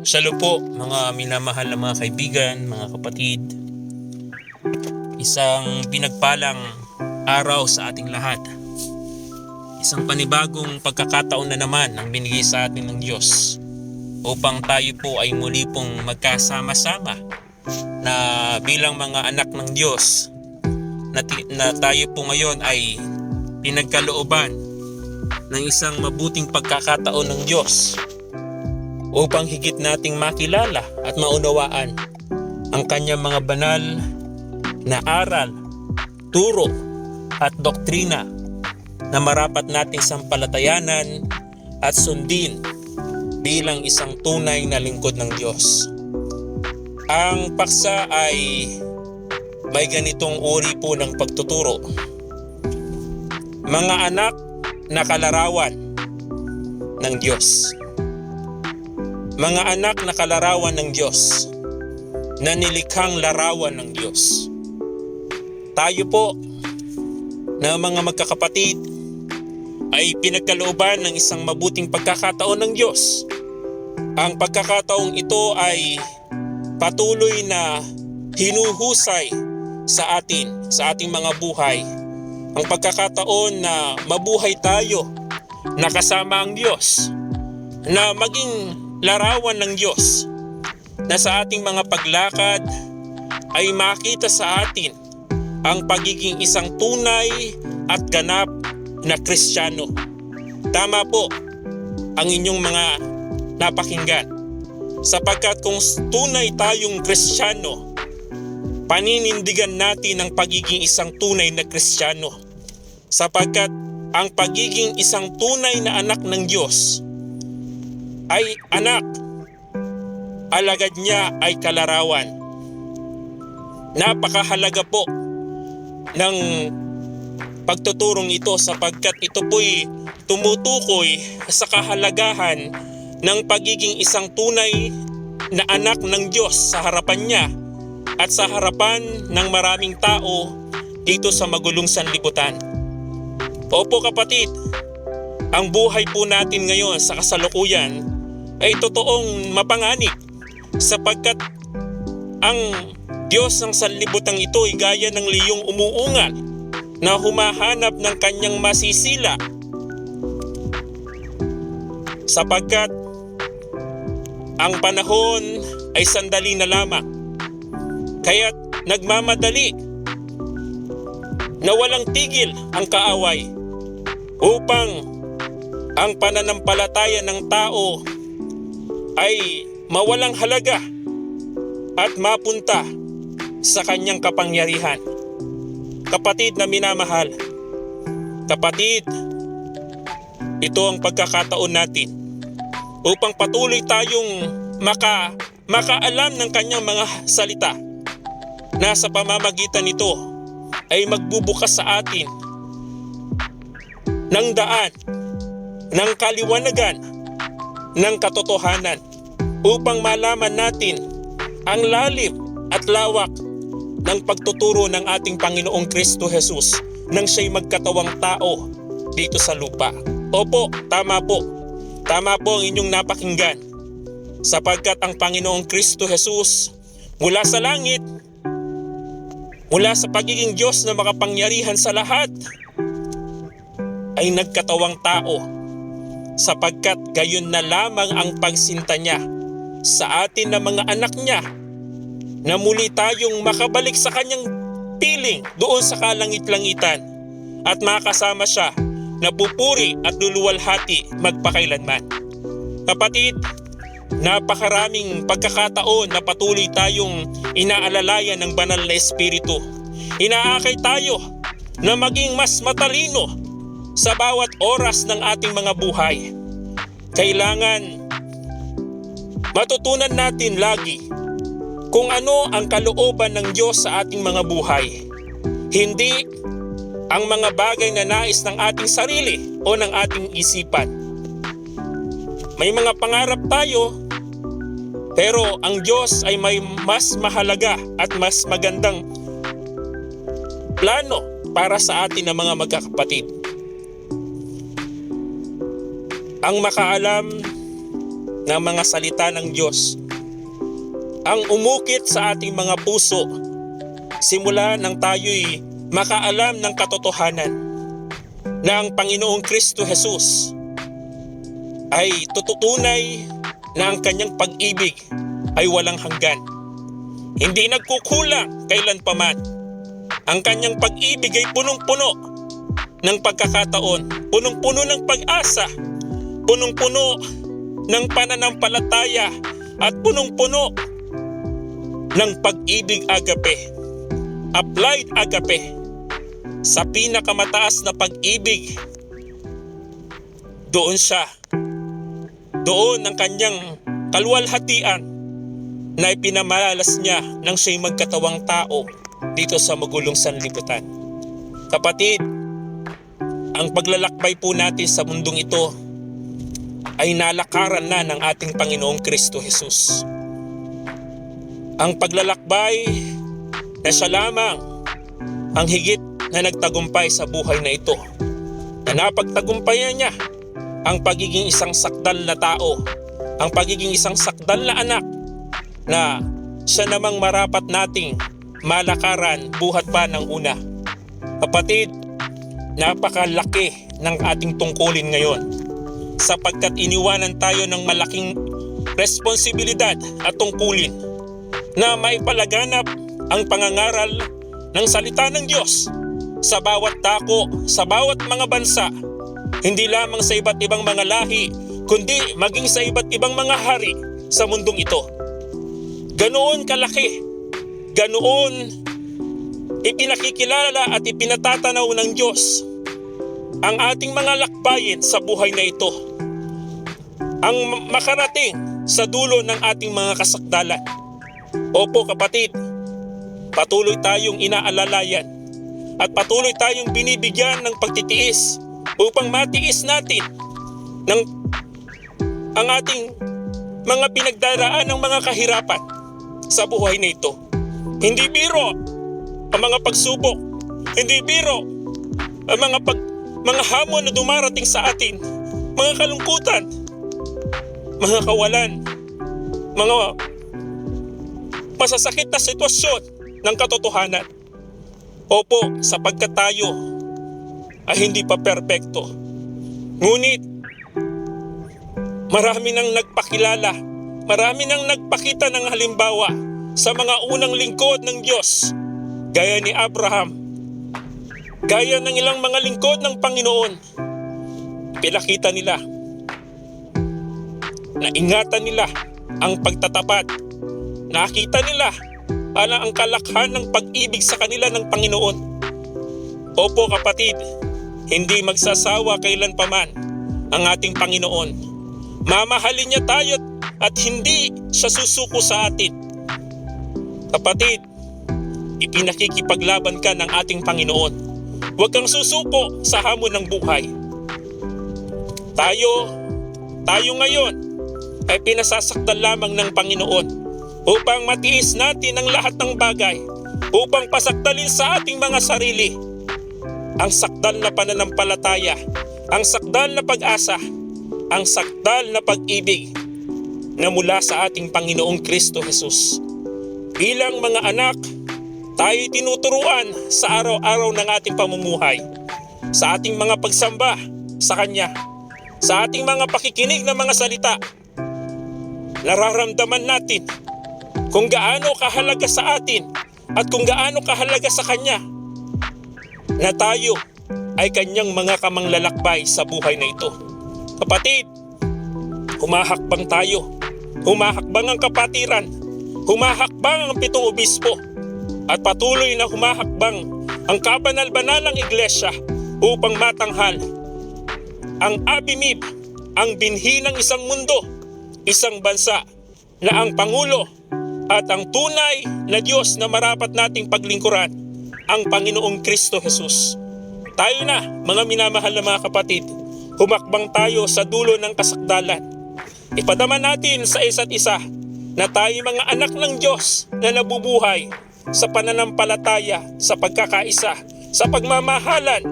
Shalom po mga minamahal na mga kaibigan, mga kapatid. Isang pinagpalang araw sa ating lahat. Isang panibagong pagkakataon na naman ang binigay sa atin ng Diyos upang tayo po ay muli pong magkasama-sama na bilang mga anak ng Diyos na, na tayo po ngayon ay pinagkalooban ng isang mabuting pagkakataon ng Diyos upang higit nating makilala at maunawaan ang kanyang mga banal na aral, turo at doktrina na marapat nating sampalatayanan at sundin bilang isang tunay na lingkod ng Diyos. Ang paksa ay may ganitong uri po ng pagtuturo. Mga anak na kalarawan ng Diyos mga anak na kalarawan ng Diyos, na nilikhang larawan ng Diyos. Tayo po, na mga magkakapatid, ay pinagkalooban ng isang mabuting pagkakataon ng Diyos. Ang pagkakataong ito ay patuloy na hinuhusay sa atin, sa ating mga buhay. Ang pagkakataon na mabuhay tayo, nakasama ang Diyos, na maging larawan ng Diyos na sa ating mga paglakad ay makita sa atin ang pagiging isang tunay at ganap na Kristiyano. Tama po ang inyong mga napakinggan. Sapagkat kung tunay tayong Kristiyano, paninindigan natin ang pagiging isang tunay na Kristiyano. Sapagkat ang pagiging isang tunay na anak ng Diyos ay anak. Alagad niya ay kalarawan. Napakahalaga po ng pagtuturong ito sapagkat ito po'y tumutukoy sa kahalagahan ng pagiging isang tunay na anak ng Diyos sa harapan niya at sa harapan ng maraming tao dito sa magulong sanlibutan. Opo kapatid, ang buhay po natin ngayon sa kasalukuyan ay totoong mapanganib sapagkat ang Diyos ng sanlibutan ito ay gaya ng liyong umuungal na humahanap ng kanyang masisila. Sapagkat ang panahon ay sandali na lamang. Kaya't nagmamadali na walang tigil ang kaaway upang ang pananampalataya ng tao ay mawalang halaga at mapunta sa kanyang kapangyarihan. Kapatid na minamahal, kapatid, ito ang pagkakataon natin upang patuloy tayong maka, makaalam ng kanyang mga salita na sa pamamagitan nito ay magbubukas sa atin ng daan, ng kaliwanagan, ng katotohanan upang malaman natin ang lalim at lawak ng pagtuturo ng ating Panginoong Kristo Jesus nang siya'y magkatawang tao dito sa lupa. Opo, tama po. Tama po ang inyong napakinggan. Sapagkat ang Panginoong Kristo Jesus mula sa langit, mula sa pagiging Diyos na makapangyarihan sa lahat, ay nagkatawang tao sapagkat gayon na lamang ang pagsinta niya sa atin na mga anak niya na muli tayong makabalik sa kanyang piling doon sa kalangit-langitan at makasama siya na pupuri at luluwalhati magpakailanman. Kapatid, napakaraming pagkakataon na patuloy tayong inaalalayan ng banal na espiritu. Inaakay tayo na maging mas matalino sa bawat oras ng ating mga buhay. Kailangan matutunan natin lagi kung ano ang kalooban ng Diyos sa ating mga buhay. Hindi ang mga bagay na nais ng ating sarili o ng ating isipan. May mga pangarap tayo, pero ang Diyos ay may mas mahalaga at mas magandang plano para sa atin na mga magkakapatid. Ang makaalam ng mga salita ng Diyos ang umukit sa ating mga puso simula nang tayo'y makaalam ng katotohanan na ang Panginoong Kristo Jesus ay tututunay na ang kanyang pag-ibig ay walang hanggan. Hindi nagkukulang kailan paman. Ang kanyang pag-ibig ay punong-puno ng pagkakataon, punong-puno ng pag-asa, punong-puno ng pananampalataya at punong-puno ng pag-ibig agape. Applied agape sa pinakamataas na pag-ibig. Doon siya. Doon ang kanyang kalwalhatian na ipinamalas niya nang siya'y magkatawang tao dito sa magulong sanlibutan. Kapatid, ang paglalakbay po natin sa mundong ito ay nalakaran na ng ating Panginoong Kristo Jesus. Ang paglalakbay na siya lamang ang higit na nagtagumpay sa buhay na ito. Na napagtagumpayan niya ang pagiging isang sakdal na tao, ang pagiging isang sakdal na anak na siya namang marapat nating malakaran buhat pa ng una. Kapatid, napakalaki ng ating tungkulin ngayon sapagkat iniwanan tayo ng malaking responsibilidad at tungkulin na maipalaganap ang pangangaral ng salita ng Diyos sa bawat dako, sa bawat mga bansa, hindi lamang sa iba't ibang mga lahi, kundi maging sa iba't ibang mga hari sa mundong ito. Ganoon kalaki, ganoon ipinakikilala at ipinatatanaw ng Diyos ang ating mga lakbayin sa buhay na ito. Ang makarating sa dulo ng ating mga kasakdalan. Opo kapatid, patuloy tayong inaalalayan at patuloy tayong binibigyan ng pagtitiis upang matiis natin ng ang ating mga pinagdaraan ng mga kahirapan sa buhay na ito. Hindi biro ang mga pagsubok, hindi biro ang mga pag, mga hamon na dumarating sa atin, mga kalungkutan, mga kawalan, mga masasakit na sitwasyon ng katotohanan. Opo, sapagkat tayo ay hindi pa perpekto. Ngunit, marami nang nagpakilala, marami nang nagpakita ng halimbawa sa mga unang lingkod ng Diyos, gaya ni Abraham, gaya ng ilang mga lingkod ng Panginoon. Pinakita nila na ingatan nila ang pagtatapat. Nakita nila ala ang kalakhan ng pag-ibig sa kanila ng Panginoon. Opo kapatid, hindi magsasawa kailan paman ang ating Panginoon. Mamahalin niya tayo at hindi siya susuko sa atin. Kapatid, ipinakikipaglaban ka ng ating Panginoon. Huwag kang susuko sa hamon ng buhay. Tayo, tayo ngayon ay pinasasaktan lamang ng Panginoon upang matiis natin ang lahat ng bagay upang pasakdalin sa ating mga sarili ang sakdal na pananampalataya, ang sakdal na pag-asa, ang sakdal na pag-ibig na mula sa ating Panginoong Kristo Jesus. Bilang mga anak, tayo tinuturuan sa araw-araw ng ating pamumuhay, sa ating mga pagsamba sa Kanya, sa ating mga pakikinig ng mga salita. Nararamdaman natin kung gaano kahalaga sa atin at kung gaano kahalaga sa Kanya na tayo ay Kanyang mga kamanglalakbay sa buhay na ito. Kapatid, humahakbang tayo. Humahakbang ang kapatiran. Humahakbang ang pitong obispo. At patuloy na humahakbang ang kabanal-banalang iglesia upang matanghal ang abimib, ang binhi ng isang mundo, isang bansa na ang Pangulo at ang tunay na Diyos na marapat nating paglingkuran, ang Panginoong Kristo Jesus. Tayo na, mga minamahal na mga kapatid, humakbang tayo sa dulo ng kasakdalan. Ipadama natin sa isa't isa na tayo mga anak ng Diyos na nabubuhay sa pananampalataya, sa pagkakaisa, sa pagmamahalan,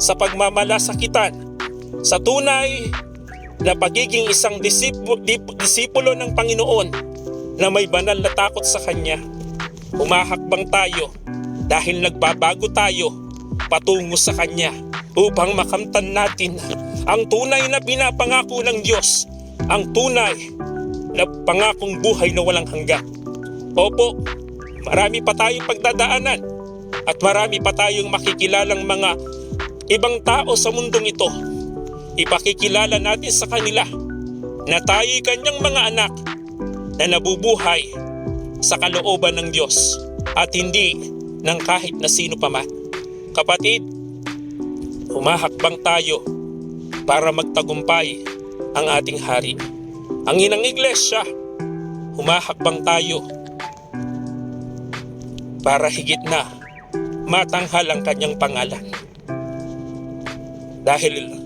sa pagmamalasakitan, sa tunay na pagiging isang disipulo ng Panginoon na may banal na takot sa Kanya. Humahakbang tayo dahil nagbabago tayo patungo sa Kanya upang makamtan natin ang tunay na pinapangako ng Diyos, ang tunay na pangakong buhay na walang hanggan. Opo, marami pa tayong pagdadaanan at marami pa tayong makikilalang mga ibang tao sa mundong ito. Ipakikilala natin sa kanila na tayo'y kanyang mga anak na nabubuhay sa kalooban ng Diyos at hindi ng kahit na sino paman. Kapatid, humahakbang tayo para magtagumpay ang ating hari. Ang inang iglesia, humahakbang tayo para higit na matanghal ang kanyang pangalan. Dahil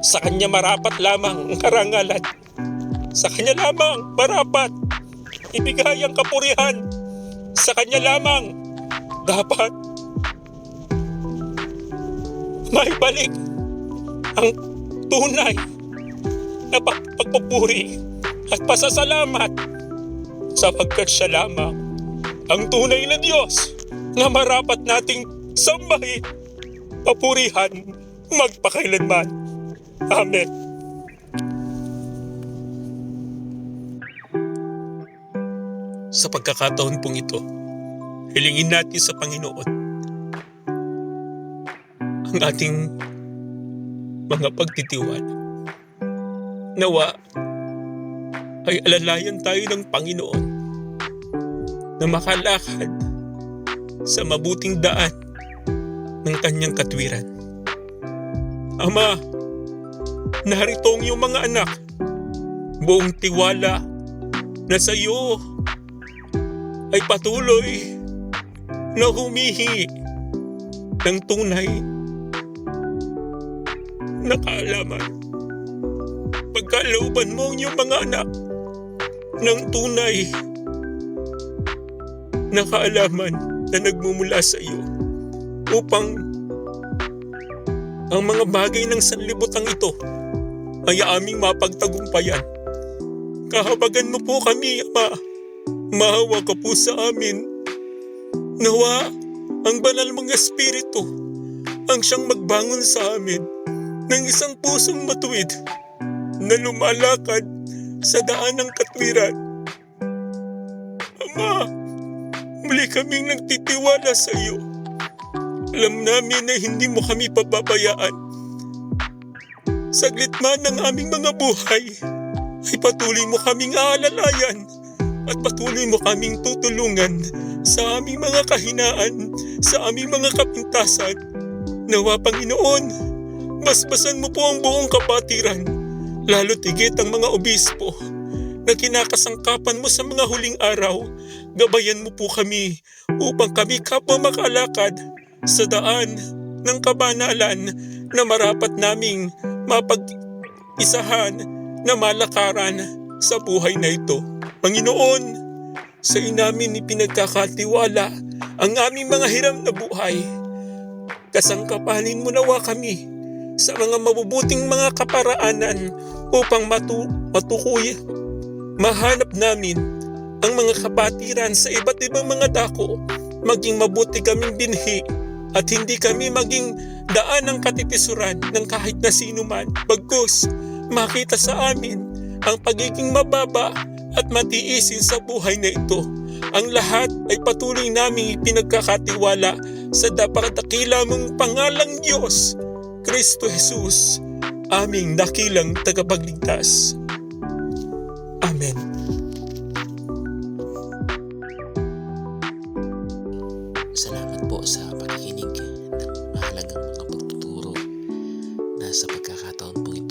sa kanya marapat lamang ang karangalan. Sa kanya lamang marapat ibigay ang kapurihan. Sa kanya lamang dapat may balik ang tunay na pag- pagpupuri at pasasalamat sapagkat siya lamang ang tunay na Diyos na marapat nating sambahin, papurihan, magpakailanman. Amen. Sa pagkakataon pong ito, hilingin natin sa Panginoon ang ating mga pagtitiwala. Nawa ay alalayan tayo ng Panginoon na makalakad sa mabuting daan ng kanyang katwiran. Ama, narito ang iyong mga anak, buong tiwala na sa iyo ay patuloy na humihi ng tunay na kaalaman. Pagkalooban mo ang iyong mga anak ng tunay na kaalaman na nagmumula sa iyo upang ang mga bagay ng sanlibutan ito ay aming mapagtagumpayan. Kahabagan mo po kami, Ama. Mahawa ka po sa amin. Nawa, ang banal mong espiritu ang siyang magbangon sa amin ng isang pusong matuwid na lumalakad sa daan ng katwiran. Ama, muli kaming nagtitiwala sa iyo. Alam namin na hindi mo kami pababayaan. Saglit man ng aming mga buhay, ay patuloy mo kaming aalalayan at patuloy mo kaming tutulungan sa aming mga kahinaan, sa aming mga kapintasan. Nawa Panginoon, basbasan mo po ang buong kapatiran, lalo tigit ang mga obispo na kinakasangkapan mo sa mga huling araw. Gabayan mo po kami upang kami kapwa makalakad sa daan ng kabanalan na marapat naming mapag-isahan na malakaran sa buhay na ito. Panginoon, sa inamin ni pinagkakatiwala ang aming mga hiram na buhay. Kasangkapanin mo nawa kami sa mga mabubuting mga kaparaanan upang matu matukuy, mahanap namin ang mga kapatiran sa iba't ibang mga dako, maging mabuti kaming binhi at hindi kami maging daan ng katitisuran ng kahit na sino man. Bagkus, makita sa amin ang pagiging mababa at matiisin sa buhay na ito. Ang lahat ay patuloy naming ipinagkakatiwala sa dapatakila mong pangalang Diyos, Kristo Jesus, aming dakilang tagapagligtas. Amen. Pagkakataon po